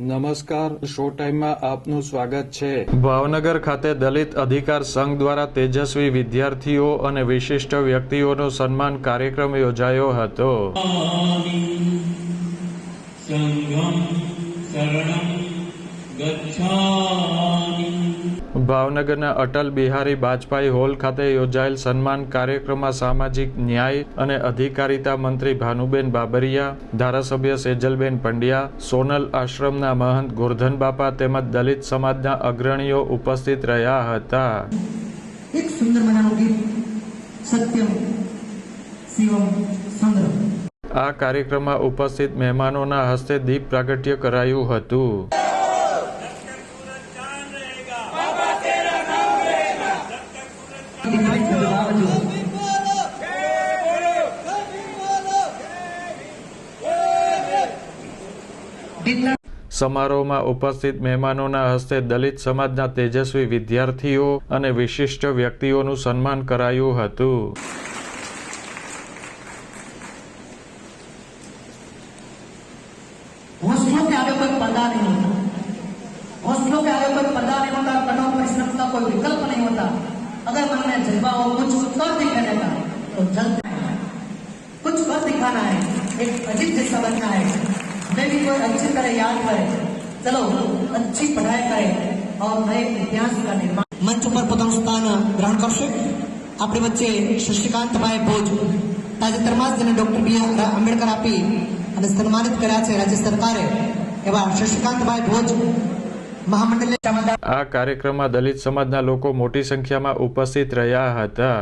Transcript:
નમસ્કાર શો ટાઈમમાં આપનું સ્વાગત છે. ભાવનગર ખાતે દલિત અધિકાર સંઘ દ્વારા તેજસ્વી વિદ્યાર્થીઓ અને વિશિષ્ટ વ્યક્તિઓનો સન્માન કાર્યક્રમ યોજાયો હતો. સંગમ શરણમ ગચ્છા ભાવનગરના અટલ બિહારી બાજપાઈ હોલ ખાતે યોજાયેલ સન્માન કાર્યક્રમમાં સામાજિક ન્યાય અને અધિકારિતા મંત્રી ભાનુબેન બાબરિયા ધારાસભ્ય સેજલબેન પંડ્યા સોનલ આશ્રમના મહંત ગોરધન બાપા તેમજ દલિત સમાજના અગ્રણીઓ ઉપસ્થિત રહ્યા હતા. એક સુંદર મજાનું ગીત સત્યમ શિવમ સુંદરમ આ કાર્યક્રમમાં ઉપસ્થિત મહેમાનોના હસ્તે દીપ પ્રાગટ્ય કરાયું હતું. સમારોહમાં ઉપસ્થિત મહેમાનોના હસ્તે દલિત સમાજના તેજસ્વી વિદ્યાર્થીઓ અને વિશિષ્ટ વ્યક્તિઓનું સન્માન કરાયું હતું हौसलों के आगे कोई पर्दा नहीं होता हौसलों के आगे कोई पर्दा नहीं होता कठोर परिश्रम का कोई विकल्प नहीं होता अगर मन में जज्बा हो कुछ कर दिखाने का तो जल्द कुछ कर दिखाना है एक अजीब जैसा बनना है हमें भी कोई अच्छी तरह याद करे चलो अच्छी पढ़ाई करे और नए इतिहास का निर्माण મંચ ઉપર પોતાનું સ્થાન ગ્રહણ કરશે આપણી વચ્ચે શશિકાંતભાઈ ભોજ તાજેતરમાં જ જેને ડોક્ટર બી આર આંબેડકર આપી અને સન્માનિત કર્યા છે રાજ્ય સરકારે એવા શશિકાંતભાઈ ભોજ મહામંડળ આ કાર્યક્રમમાં દલિત સમાજના લોકો મોટી સંખ્યામાં ઉપસ્થિત રહ્યા હતા